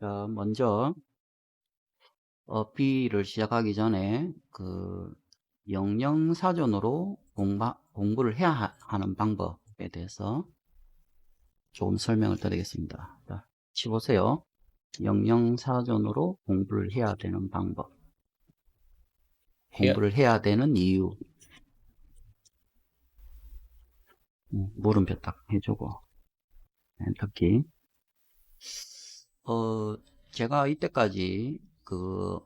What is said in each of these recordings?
자, 먼저 어, B를 시작하기 전에 그 영영사전으로 공부, 공부를 해야 하- 하는 방법에 대해서 조금 설명을 드리겠습니다. 자, 치보세요. 영영사전으로 공부를 해야 되는 방법. 공부를 해야 되는 이유. 음, 물음표 딱 해주고. 네, 특히 어, 제가 이때까지 그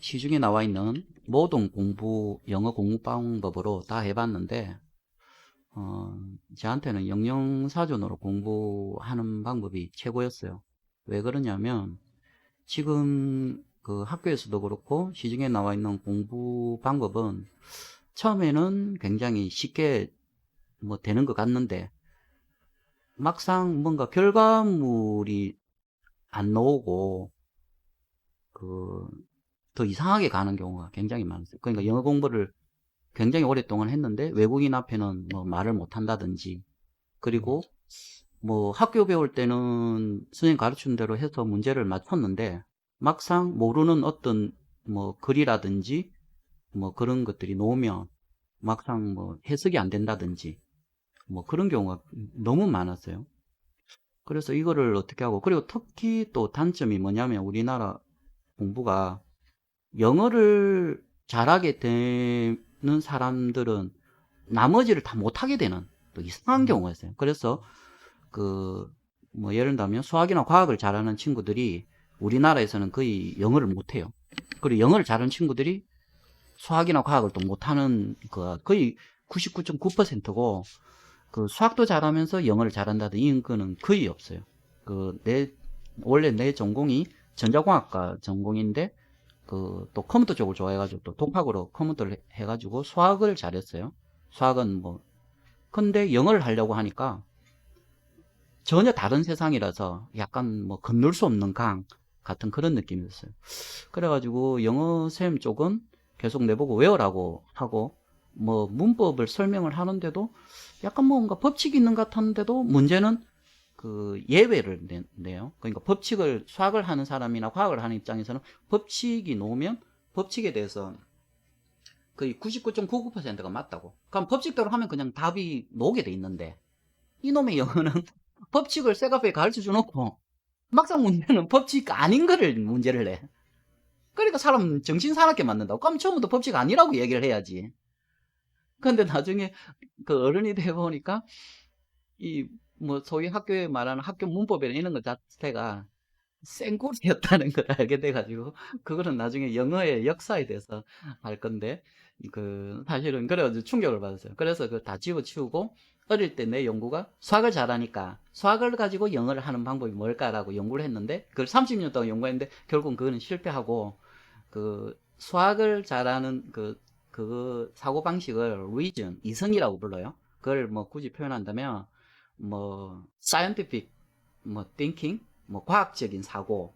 시중에 나와 있는 모든 공부, 영어 공부 방법으로 다 해봤는데, 어, 저한테는 영영사전으로 공부하는 방법이 최고였어요. 왜 그러냐면, 지금 그 학교에서도 그렇고, 시중에 나와 있는 공부 방법은 처음에는 굉장히 쉽게 뭐 되는 것 같는데, 막상 뭔가 결과물이 안 나오고 그 더 이상하게 가는 경우가 굉장히 많았어요. 그러니까 영어 공부를 굉장히 오랫동안 했는데 외국인 앞에는 뭐 말을 못 한다든지 그리고 뭐 학교 배울 때는 선생님 가르치는 대로 해서 문제를 맞췄는데 막상 모르는 어떤 뭐 글이라든지 뭐 그런 것들이 나오면 막상 뭐 해석이 안 된다든지 뭐 그런 경우가 너무 많았어요. 그래서 이거를 어떻게 하고 그리고 특히 또 단점이 뭐냐면 우리나라 공부가 영어를 잘하게 되는 사람들은 나머지를 다 못하게 되는 또 이상한 경우가 있어요. 그래서 그 뭐 예를 들면 수학이나 과학을 잘하는 친구들이 우리나라에서는 거의 영어를 못해요. 그리고 영어를 잘하는 친구들이 수학이나 과학을 또 못하는 그 거의 99.9%고 그 수학도 잘하면서 영어를 잘한다든 이런 거는 거의 없어요. 그 내 원래 내 전공이 전자공학과 전공인데 그 또 컴퓨터 쪽을 좋아해가지고 또 독학으로 컴퓨터를 해- 해가지고 수학을 잘했어요. 수학은 뭐 근데 영어를 하려고 하니까 전혀 다른 세상이라서 약간 뭐 건널 수 없는 강 같은 그런 느낌이었어요. 그래가지고 영어 쌤 쪽은 계속 내보고 외우라고 하고 뭐 문법을 설명을 하는데도 약간 뭔가 법칙이 있는 것 같았는데도 문제는 그 예외를 내, 내요. 그러니까 법칙을 수학을 하는 사람이나 과학을 하는 입장에서는 법칙이 놓으면 법칙에 대해서 거의 99.99%가 맞다고. 그럼 법칙대로 하면 그냥 답이 나오게 돼 있는데 이놈의 영어는 법칙을 쇠가에 가르쳐 주놓고 막상 문제는 법칙 아닌 거를 문제를 내. 그러니까 사람 정신 사납게 만든다고. 그럼 처음부터 법칙 아니라고 얘기를 해야지. 근데 나중에 그 어른이 돼 보니까 이 뭐 소위 학교에 말하는 학교 문법이나 이런 것 자체가 생고리였다는 걸 알게 돼가지고 그거는 나중에 영어의 역사에 대해서 할 건데 그 사실은 그래가지고 충격을 받았어요. 그래서 그다 집어치우고 어릴 때 내 연구가 수학을 잘하니까 수학을 가지고 영어를 하는 방법이 뭘까라고 연구를 했는데 그걸 30년 동안 연구했는데 결국은 그거는 실패하고 그 수학을 잘하는 그 그 사고 방식을 reason 이성이라고 불러요. 그걸 뭐 굳이 표현한다면 뭐 scientific 뭐 thinking 뭐 과학적인 사고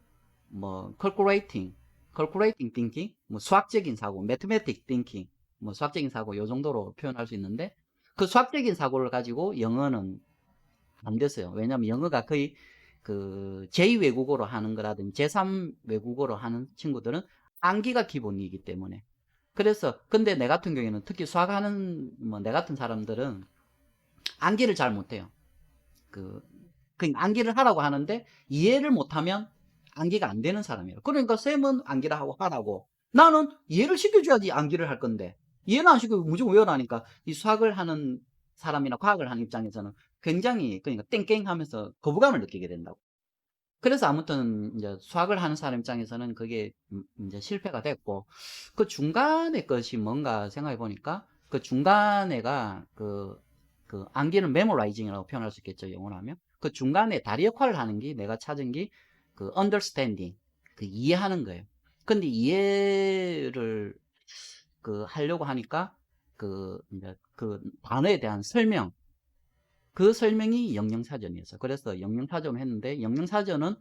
뭐 calculating calculating thinking 뭐 수학적인 사고 mathematic thinking 뭐 수학적인 사고 요 정도로 표현할 수 있는데 그 수학적인 사고를 가지고 영어는 안 됐어요. 왜냐하면 영어가 거의 그 제2외국어로 하는 거라든지 제3외국어로 하는 친구들은 암기가 기본이기 때문에 그래서 근데 내 같은 경우에는 특히 수학하는 뭐 내 같은 사람들은 암기를 잘 못해요. 그, 그 암기를 하라고 하는데 이해를 못하면 암기가 안 되는 사람이에요. 그러니까 쌤은 암기를 하고 하라고 나는 이해를 시켜줘야지 암기를 할 건데 이해는 안 시키고 무조건 외우라니까 이 수학을 하는 사람이나 과학을 하는 입장에서는 굉장히 그러니까 땡땡 하면서 거부감을 느끼게 된다고. 그래서 아무튼 이제 수학을 하는 사람 입장에서는 그게 음, 이제 실패가 됐고 그 중간에 것이 뭔가 생각해 보니까 그 중간에가 그, 그 암기는 메모라이징이라고 표현할 수 있겠죠 영어로 하면 그 중간에 다리 역할을 하는 게 내가 찾은 게 그 understanding 그 이해하는 거예요. 근데 이해를 그 하려고 하니까 그 이제 그 단어에 대한 설명 그 설명이 영영사전이었어요. 그래서 영영사전을 했는데 영영사전은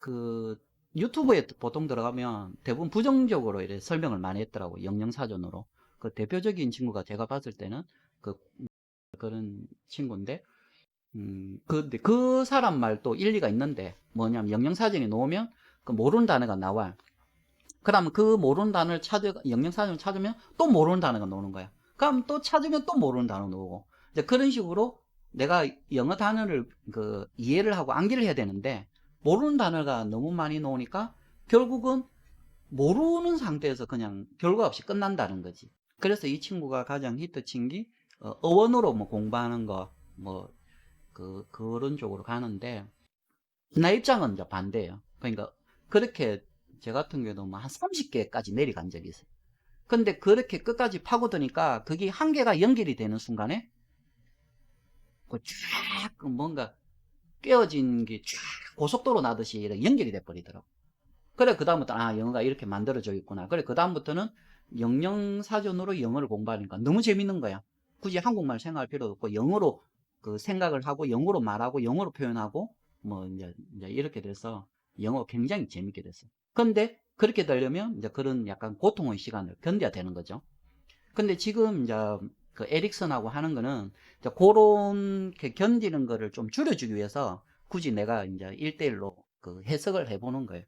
그 유튜브에 보통 들어가면 대부분 부정적으로 이렇게 설명을 많이 했더라고요. 영영사전으로. 그 대표적인 친구가 제가 봤을 때는 그 그런 친구인데 음, 근데 그 사람 말도 일리가 있는데 뭐냐면 영영사전에 놓으면 그 모르는 단어가 나와요. 그러면 그 모르는 단어를 찾아 영영사전을 찾으면 또 모르는 단어가 나오는 거야. 그럼 또 찾으면 또 모르는 단어 나오고 이제 그런 식으로 내가 영어 단어를 그 이해를 하고 암기를 해야 되는데 모르는 단어가 너무 많이 나오니까 결국은 모르는 상태에서 그냥 결과 없이 끝난다는 거지. 그래서 이 친구가 가장 히트 친게 어, 어원으로 뭐 공부하는 거 뭐 그 그런 쪽으로 가는데 나 입장은 이제 반대예요. 그러니까 그렇게 저 같은 경우도 뭐 한 30개까지 내려간 적이 있어요. 근데 그렇게 끝까지 파고드니까 그게 한 개가 연결이 되는 순간에 그쫙 뭔가 깨어진 게 쫙 고속도로 나듯이 이렇게 연결이 돼 버리더라고. 그래 그 다음부터 아 영어가 이렇게 만들어져 있구나. 그래 그 다음부터는 영영 사전으로 영어를 공부하니까 너무 재밌는 거야. 굳이 한국말 생각할 필요도 없고 영어로 그 생각을 하고 영어로 말하고 영어로 표현하고 뭐 이제, 이제 이렇게 돼서 영어 굉장히 재밌게 됐어요. 근데 그렇게 되려면 이제 그런 약간 고통의 시간을 견뎌야 되는 거죠. 근데 지금 이제 그 에릭슨하고 하는 거는 이제 그런 게 견디는 거를 좀 줄여주기 위해서 굳이 내가 이제 1대1로 그 해석을 해보는 거예요.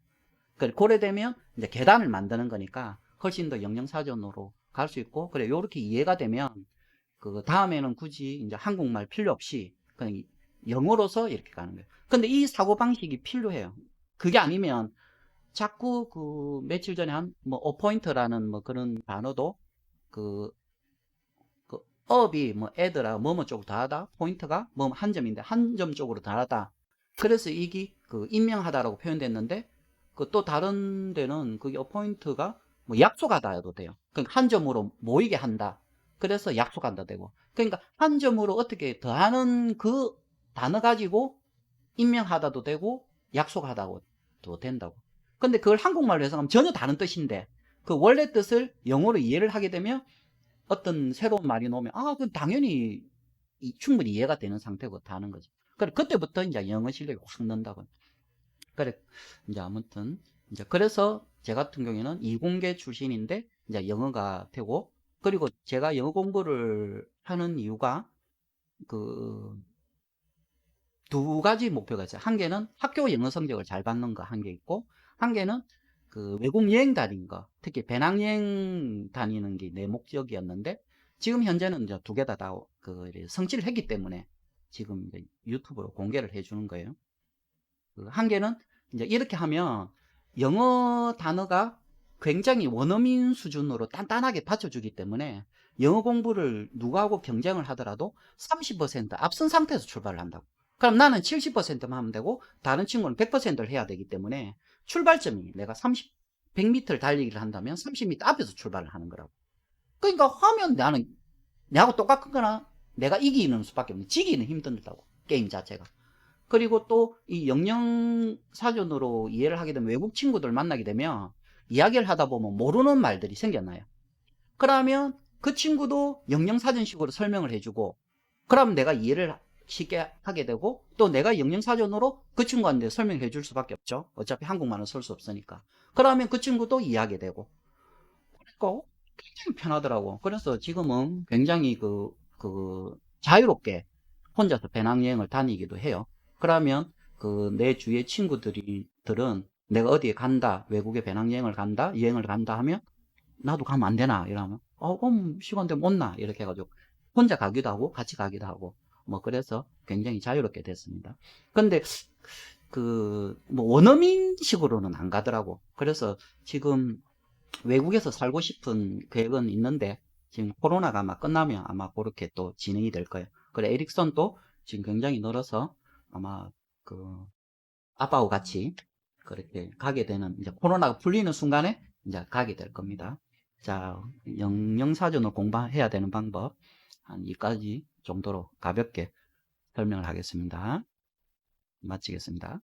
그래, 그래 되면 이제 계단을 만드는 거니까 훨씬 더 영영사전으로 갈 수 있고, 그래, 요렇게 이해가 되면 그 다음에는 굳이 이제 한국말 필요 없이 그냥 영어로서 이렇게 가는 거예요. 근데 이 사고방식이 필요해요. 그게 아니면 자꾸 그 며칠 전에 한 뭐 어포인트라는 뭐 그런 단어도 그, 그 업이 뭐 애들아 뭐뭐 쪽으로 다하다 포인트가 뭐 한 점인데 한 점 쪽으로 다하다 그래서 이게 그 임명하다라고 표현됐는데 그 또 다른 데는 그게 어포인트가 뭐 약속하다 해도 돼요. 그러니까 한 점으로 모이게 한다. 그래서 약속한다 되고. 그러니까 한 점으로 어떻게 더하는 그 단어 가지고 임명하다도 되고 약속하다도 된다고. 근데 그걸 한국말로 해석하면 전혀 다른 뜻인데 그 원래 뜻을 영어로 이해를 하게 되면 어떤 새로운 말이 나오면 아, 그 당연히 이- 충분히 이해가 되는 상태고 다 하는 거죠. 그래 그때부터 이제 영어 실력이 확 는다고. 그래 이제 아무튼 이제 그래서 제 같은 경우에는 이공계 출신인데 이제 영어가 되고 그리고 제가 영어 공부를 하는 이유가 그 두 가지 목표가 있어요. 한 개는 학교 영어 성적을 잘 받는 거 한 개 있고 한 개는 그 외국 여행 다니는 거 특히 배낭여행 다니는 게 내 목적이었는데 지금 현재는 이제 두 개 다 다 그 성취를 했기 때문에 지금 이제 유튜브로 공개를 해주는 거예요. 그 한 개는 이제 이렇게 하면 영어 단어가 굉장히 원어민 수준으로 단단하게 받쳐주기 때문에 영어 공부를 누구하고 경쟁을 하더라도 30% 앞선 상태에서 출발을 한다고. 그럼 나는 70%만 하면 되고 다른 친구는 100%를 해야 되기 때문에 출발점이 내가 30, 100m를 달리기를 한다면 30m 앞에서 출발을 하는 거라고. 그러니까 하면 나는 내하고 똑같거나 내가 이기는 수밖에 없는 지기는 힘들다고 게임 자체가. 그리고 또 이 영영 사전으로 이해를 하게 되면 외국 친구들 만나게 되면 이야기를 하다 보면 모르는 말들이 생겨나요. 그러면 그 친구도 영영 사전식으로 설명을 해주고 그럼 내가 이해를 쉽게 하게 되고 또 내가 영영 사전으로 그 친구한테 설명해 줄 수밖에 없죠. 어차피 한국말은 쓸 수 없으니까. 그러면 그 친구도 이해하게 되고. 그러니까 굉장히 편하더라고. 그래서 지금은 굉장히 그, 그, 자유롭게 혼자서 배낭여행을 다니기도 해요. 그러면 그 내 주위의 친구들이 들은 내가 어디에 간다, 외국에 배낭여행을 간다, 여행을 간다 하면 나도 가면 안 되나? 이러면, 어, 그럼 시간 되면 온나? 이렇게 해가지고 혼자 가기도 하고 같이 가기도 하고 뭐 그래서 굉장히 자유롭게 됐습니다. 근데 그 뭐 원어민식으로는 안 가더라고. 그래서 지금 외국에서 살고 싶은 계획은 있는데 지금 코로나가 아마 끝나면 아마 그렇게 또 진행이 될 거예요. 그래 에릭선도 지금 굉장히 늘어서 아마 그 아빠하고 같이 그렇게 가게 되는 이제 코로나가 풀리는 순간에 이제 가게 될 겁니다. 자, 영영사전을 공부해야 되는 방법 한 이까지 정도로 가볍게 설명을 하겠습니다. 마치겠습니다.